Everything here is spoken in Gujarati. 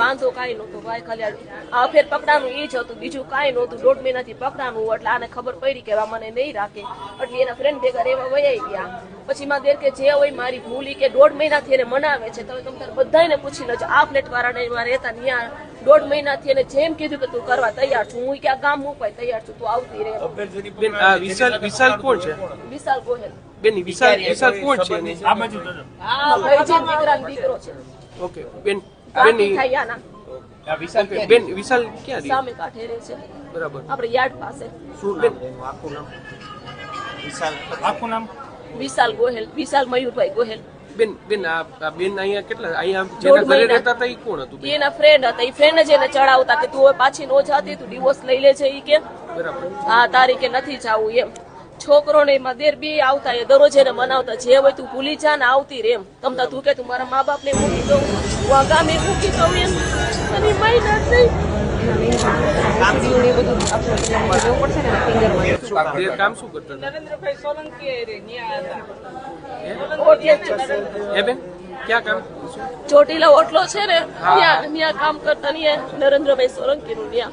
વાંધો કાંઈ નહોતો ભાઈ ખાલી આ અફેર પકડાનું એ જ હતું બીજું કાંઈ નહોતું દોઢ મહિનાથી પકડાનું એટલે આને ખબર પડી કે મને નહીં રાખે. એટલે એના ફ્રેન્ડ ભેગા રહેવા વયાઈ ગયા. પછી માં દેર કે જે હોય મારી ભૂલી કે દોઢ મહિનાથી એને મનાવે છે. તમે તમે તારે બધાને પૂછી લેજો. આ ફ્લેટ વાળાને એમાં રહેતા ત્યાં દોઢ મહિનાથી એને જેમ કીધું કે તું કરવા તૈયાર છું. હું કે આ ગામ મુકાય તૈયાર છું તું આવતી રહે. બેન વિશાલ વિશાલ કોણ છે? વિશાલ ગોહેલ. બેન વિશાલ વિશાલ કોણ છે? આ ભાઈજી દીકરા દીકરો છે. ઓકે બેન બેન કાકી થાય આના. બેન વિશાલ ક્યાં રહે? સામે કાંઠે રહે છે. બરાબર. આપણે યાર્ડ પાસે. શું બેન આખું નામ? વિશાલ. ગોહેલ. વિશાલ મયુરભાઈ ગોહેલ. બેન બેન આ આ બેન અહીંયા કેટલા? અહીંયા જેના ઘરે રહેતા હતા એ કોણ હતું એના ફ્રેન્ડ હતા. એ ફ્રેન્ડ જ એને ચડાવતા કે તું હવે પાછી નો જાતી તું ડિવોર્સ લઈ લે છે ઈ કે. બરાબર. હા તારીખે નથી જાવું એમ. છોકરો ને એમાં દેર બી આવતા એ દરરોજ એને મનાવતા. જે હોય તું ભૂલી જા ને આવતી રેમ. તમતા તું કે તું મારા મા બાપ ને મૂકી દઉં. હું આ ગામે મૂકી દઉં એમ. અને નહીં કામ શું કરતા નરેન્દ્રભાઈ સોલંકી. એ બેન ક્યાં કામ? ચોટીલા ઓટલો છે ને ત્યાં ત્યાં કામ કરતા નરેન્દ્રભાઈ સોલંકી નું ત્યાં